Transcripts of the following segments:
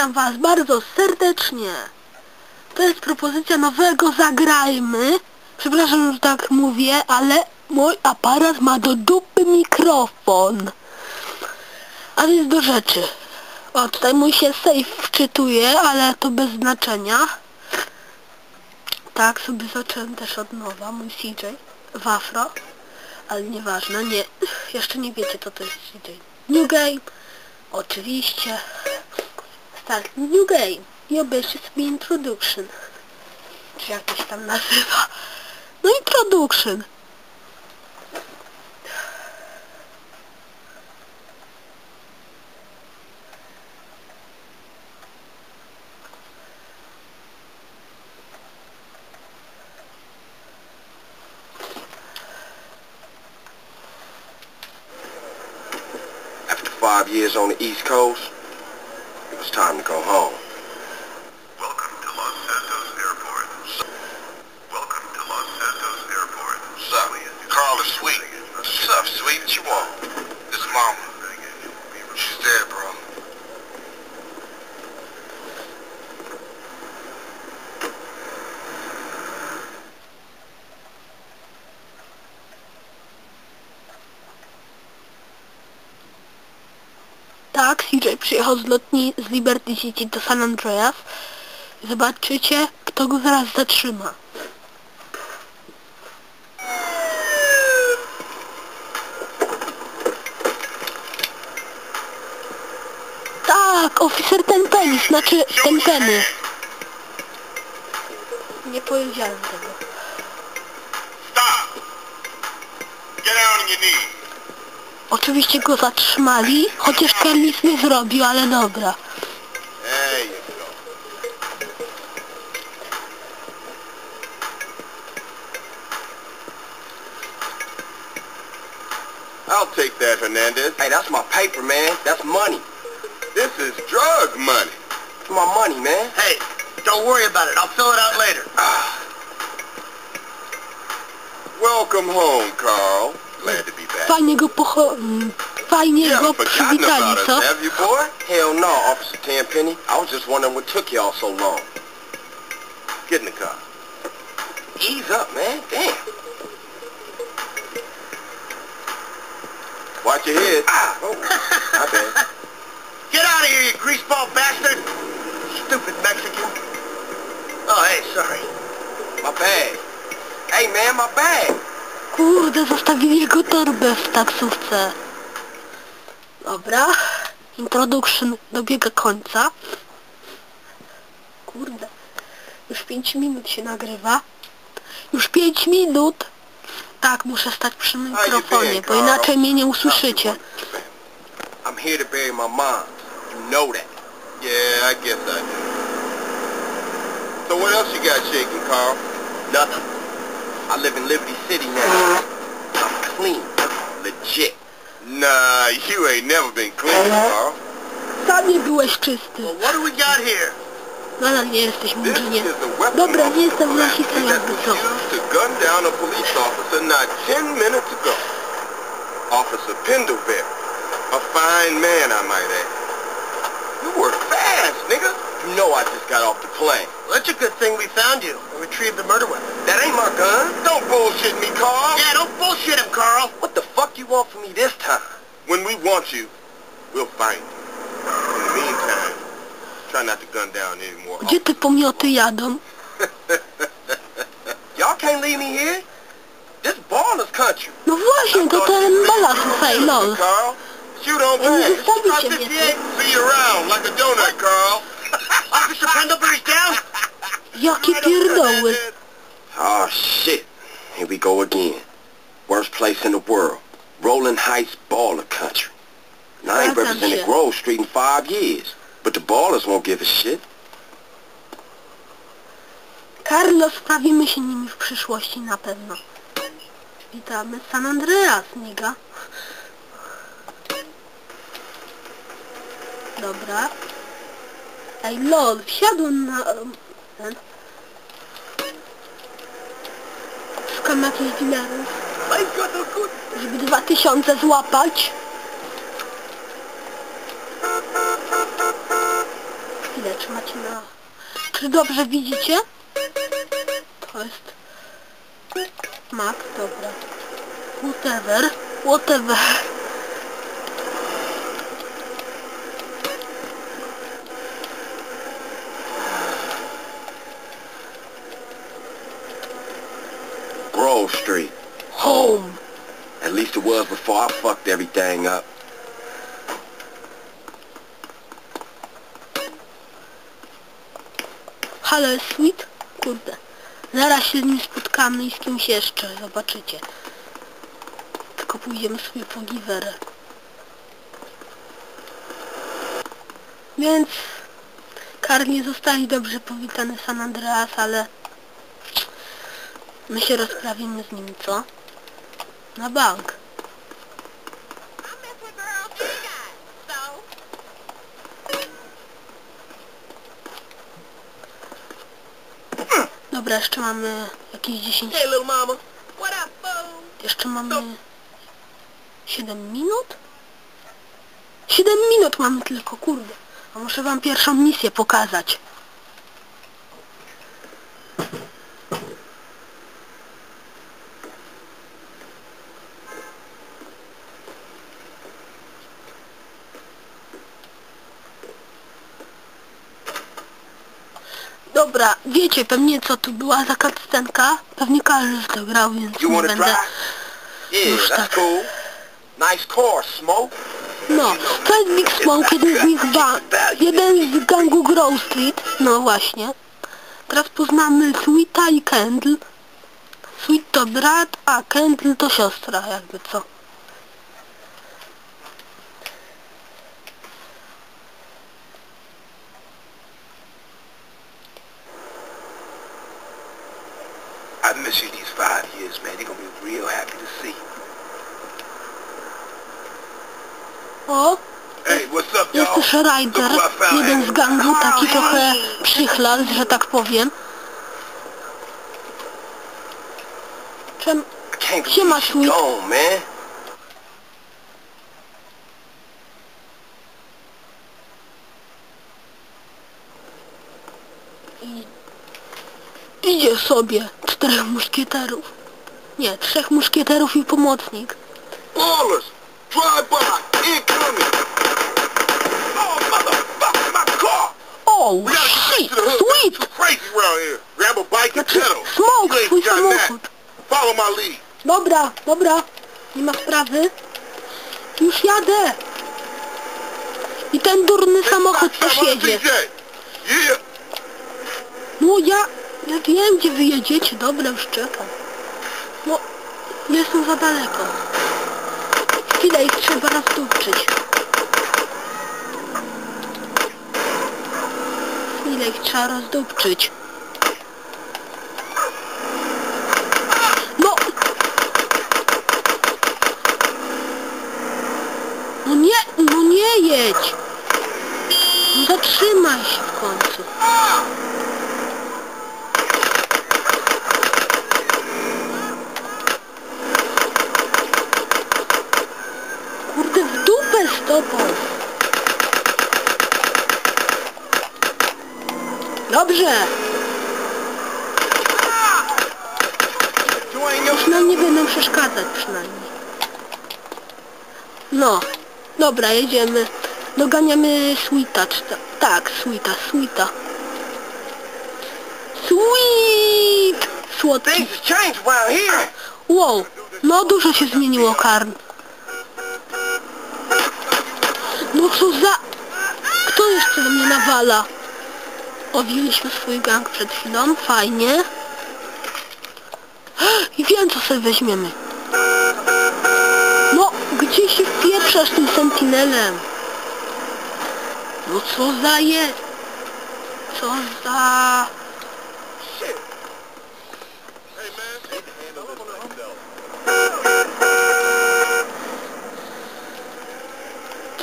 Witam Was bardzo serdecznie. To jest propozycja nowego Zagrajmy. Przepraszam, że tak mówię, ale mój aparat ma do dupy mikrofon. A więc do rzeczy. O, tutaj mój się save wczytuje, ale to bez znaczenia. Tak, sobie zacząłem też od nowa, mój CJ. Wafro. Ale nieważne, nie. Jeszcze nie wiecie, co to jest CJ. New Game. Oczywiście. Start New Game. I obejrzcie sobie Introduction. Czy jak to się tam nazywa. No Introduction. After five years on the East Coast, was time to go home. CJ przyjechał z lotni z Liberty City do San Andreas. Zobaczycie, kto go zaraz zatrzyma. Tak, oficer ten penis, znaczy ten penny. Nie powiedziałem tego. Oczywiście go zatrzymali, chociaż Ken nic nie zrobił, ale dobra. You. I'll take that, Hernandez. Hey, that's my paper, man. That's money. This is drug money. It's my money, man. Hey, don't worry about it. I'll fill it out later. Welcome home, Carl. Glad to be. Fajnie go pocho... mm, Fajnie You go haven't forgotten przywitali, about us, co? have you, boy? Hell no, Officer Tenpenny. I was just wondering what took y'all so long. Get in the car. Ease up, man. Damn. Watch your head. Ah, oh, my bad. Get out of here, you greaseball bastard! Stupid Mexican. Oh, hey, sorry. My bag. Hey, man, my bag. Kurde, zostawili jego torbę w taksówce. Dobra. Introduction dobiega końca. Kurde. Już 5 minut się nagrywa. Już 5 minut. Tak, muszę stać przy mikrofonie, bo inaczej mnie nie usłyszycie. I'm here to bury my mom. You know that. Yeah, I guess I do. So what else you got shaking, Carl? Nothing. I live in Liberty City now. I'm clean. Legit. Nah, you ain't never been clean, Carl. Sam nie byłeś czysty. Well, what do we got here? Nadal nie jesteś This murzynie. is a weapon Dobra, nie jestem rasistą that jakby co. gun down a police officer not 10 minutes ago. Officer Pendlebury. A fine man, I might add. You were fast, nigga. You know I just got off the plane. Well, that's a good thing we found you and retrieved the murder weapon. That ain't my gun. Don't bullshit me, Carl. Yeah, don't bullshit him, Carl. What the fuck you want from me this time? When we want you, we'll find you. In the meantime, try not to gun down anymore. Gdzie te pomioty jadą? Y'all can't leave me here. This baller's country. No właśnie, to ten balasy, hej, lol. Carl, shoot on Ja nie back. zostawicie mnie tu. See you around like a donut, Carl. Officer Pendlebury's down. Y'all keep your Jakie pierdoły. Oh shit. Here we go again. Worst place in the world. Rolling Heights baller country. And I ain't Zgadzam represented. Grove Street in five years. But the ballers won't give a shit. Carlo, sprawimy się nimi w przyszłości na pewno. Witamy San Andreas, niga. Dobra. Ej, lol, wsiadłem na... Ten. Szukam jakichś dealerów, żeby 2000 złapać. czy macie na... Czy dobrze widzicie? To jest... Mac, dobra. Whatever. Whatever. Grove Street. Home. At least it was before I fucked everything up. Halo, Sweet? Kurde. Zaraz się z nim spotkamy i z kimś jeszcze, zobaczycie. Tylko pójdziemy sobie po giwerę. Więc... Karl nie zostali dobrze powitany San Andreas, ale... My się rozprawimy z nim, co? Na bank. Dobra, jeszcze mamy jakieś 10... Hey, little mama. What up, fool? Jeszcze mamy 7 minut? 7 minut mamy tylko, kurde. A muszę wam pierwszą misję pokazać. Dobra, wiecie pewnie co tu była za cutscenka? Pewnie każdy to grał, więc nie będę... Yeah, Już tak. cool. Nice car, Smoke. No, to jest Big Smoke, jeden z nich ba... jeden z gangu Grove Street. No właśnie. Teraz poznamy Sweeta i Kendall. Sweet to brat, a Kendall to siostra, jakby co. I miss you these five years, man. You're be real happy to see. O, Hey, what's up, jest też Ryder, jeden z gangu, taki trochę przychlas, że tak powiem. Czem... Siema, Sweet. gone, man. Idzie sobie czterech muszkieterów. Nie, trzech muszkieterów i pomocnik. Ballers! Drive by! Incoming! Oh, motherfucker, my car! Oh, shit, sweet! Crazy around here. Grab a bike and Znaczy, pedal. smoke, You ain't twój got that. samochód. Follow my lead. Dobra, dobra, nie ma sprawy. Już jadę. I ten durny samochód Stop, też stop, jedzie. Yeah. No ja, ja wiem gdzie wy jedziecie, dobra, już czekam. No, jestem za daleko. Chwilę ich trzeba rozdupczyć. Chwilę ich trzeba rozdupczyć. No! No nie, no nie jedź! No zatrzymaj się w końcu. Kurde, w dupę z tobą. Dobrze, już nam nie będą przeszkadzać przynajmniej. No, dobra, jedziemy. Doganiamy Sweeta, czy ta, tak, Sweeta, Sweeta. Sweet! Słodki. Wow, no dużo się zmieniło, Karn. No co za... Kto jeszcze do mnie nawala? Obiliśmy swój gang przed chwilą, fajnie. I wiem co sobie weźmiemy. No, gdzie się wpieprzasz tym sentinelem? No co za je... Co za...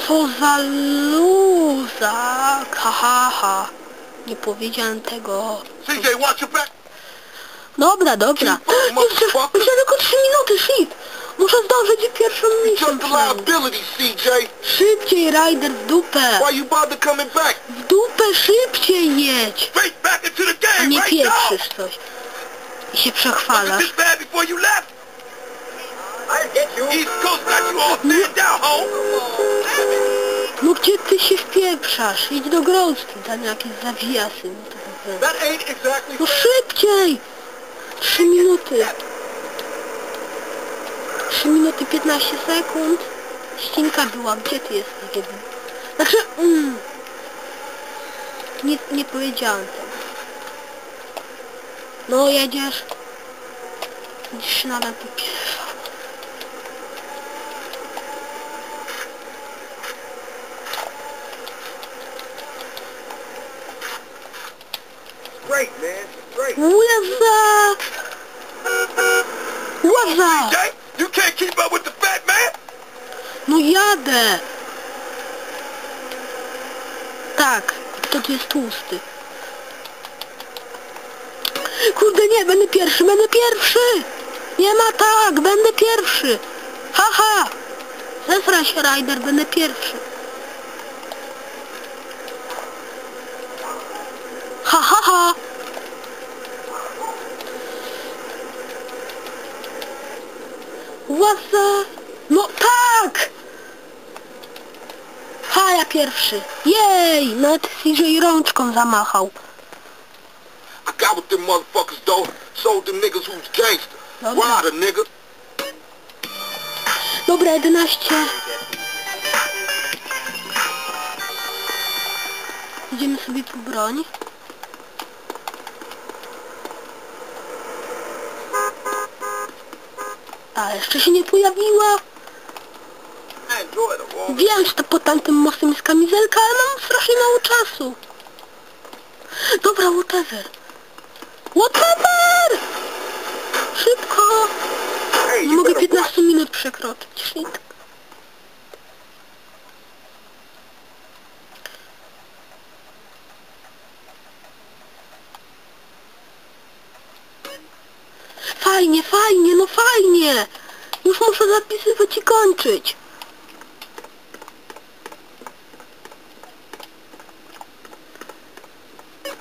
Co za luzak, ha, ha, ha. Nie powiedziałem tego. CJ, watch your back. Dobra, dobra. Jeszcze, jeszcze tylko 3 minuty, shit. Muszę zdążyć pierwszą misję. Szybciej, Ryder, w dupę! Why you bother coming back? W dupę szybciej jedź! Straight back into the A game, nie pieprzysz coś. I się przechwalasz. this gdzie ty się wpieprzasz? Idź do Growski, tam jakieś zawijasy. No, no szybciej! Trzy minuty. Trzy minuty 15 sekund. Ścinka była. Gdzie ty jesteś, Giebu? Znaczy, mm, nie, nie powiedziałem tego. No jedziesz. Będziesz się nadal Great. Łaza! Łaza! CJ, you can't keep up with the fat man. No jadę! Tak, to tu jest tłusty. Kurde nie, będę pierwszy, będę pierwszy! Nie ma tak, będę pierwszy! Haha! Zesra się Ryder, będę pierwszy. Ha ha ha! Łaza! No tak! Ha, ja pierwszy. Jej! Nawet CJ rączką zamachał. I got with them motherfuckers, though. Sold them niggas who's gangster. Dobra. Rider, nigga. Dobra, 11. Idziemy sobie po broń. A, jeszcze się nie pojawiła. Wiem, że to pod tamtym mostem jest kamizelka, ale mam strasznie mało czasu. Dobra, whatever. Whatever! Szybko! Nie mogę better 15 minut przekroczyć. Shit. Fajnie, fajnie, no fajnie! Już muszę zapisywać i kończyć.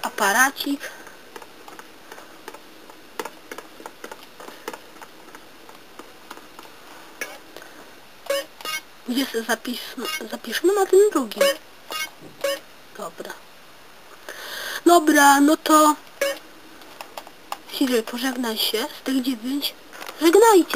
Aparacik. Gdzie sobie zapis, zapiszmy na tym drugim. Dobra. Dobra, no to... CJ, pożegnaj się z tych dziewięć. Żegnajcie